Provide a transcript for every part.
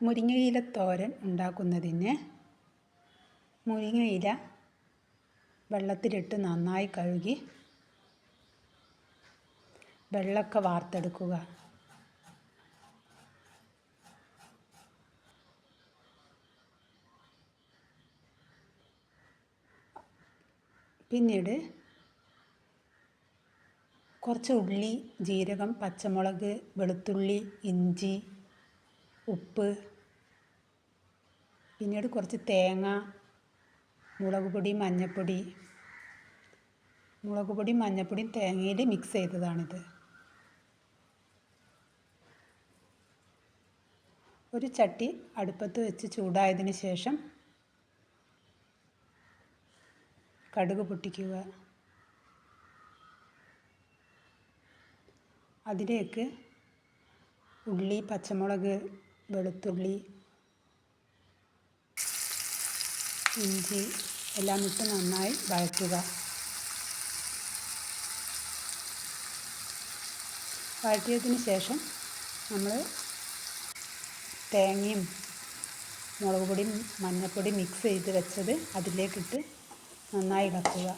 മുരിങ്ങയില തോരൻ ഉണ്ടാക്കുന്നതിന് മുരിങ്ങയില വെള്ളത്തിലിട്ട് നന്നായി കഴുകി വെള്ളമൊക്കെ വാർത്തെടുക്കുക. പിന്നീട് കുറച്ച് ഉള്ളി ജീരകം പച്ചമുളക് വെളുത്തുള്ളി ഇഞ്ചി ഉപ്പ് പിന്നീട് കുറച്ച് തേങ്ങ മുളക് പൊടി മഞ്ഞൾപ്പൊടി മുളക് പൊടി മഞ്ഞൾപ്പൊടിയും തേങ്ങയിൽ മിക്സ് ചെയ്തതാണിത്. ഒരു ചട്ടി അടുപ്പത്ത് വെച്ച് ചൂടായതിന് ശേഷം കടുക് പൊട്ടിക്കുക. അതിലേക്ക് ഉള്ളി പച്ചമുളക് വെളുത്തുള്ളി ഇഞ്ചി എല്ലാം ഇട്ട് നന്നായി വഴറ്റുക. വഴറ്റിയതിന് ശേഷം നമ്മൾ തേങ്ങയും മുളക് പൊടിയും മഞ്ഞൾപ്പൊടി മിക്സ് ചെയ്ത് വെച്ചത് അതിലേക്കിട്ട് നന്നായി ഇളക്കുക.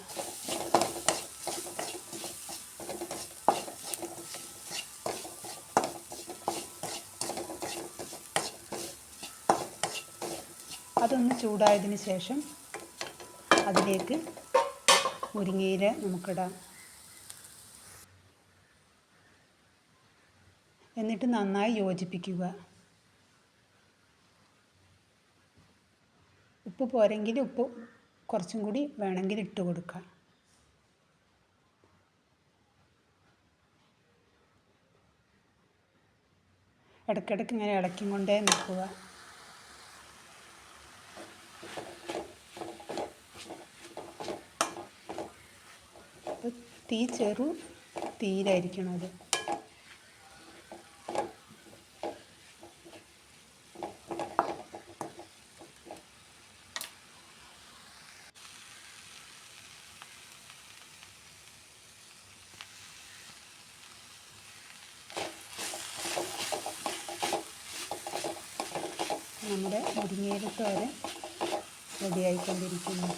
അതൊന്ന് ചൂടായതിന് ശേഷം അതിലേക്ക് മുരിങ്ങയില നമുക്കിടാം. എന്നിട്ട് നന്നായി യോജിപ്പിക്കുക. ഉപ്പ് പോരെങ്കിൽ ഉപ്പ് കുറച്ചും കൂടി വേണമെങ്കിൽ ഇട്ട് കൊടുക്കാം. ഇടയ്ക്കിടയ്ക്ക് ഇങ്ങനെ ഇളക്കി കൊണ്ടേ നിൽക്കുക. തീ ചെറു തീയിലായിരിക്കണം അത്. നമ്മുടെ മുരിങ്ങയില തോരൻ റെഡിയായിക്കൊണ്ടിരിക്കുന്നു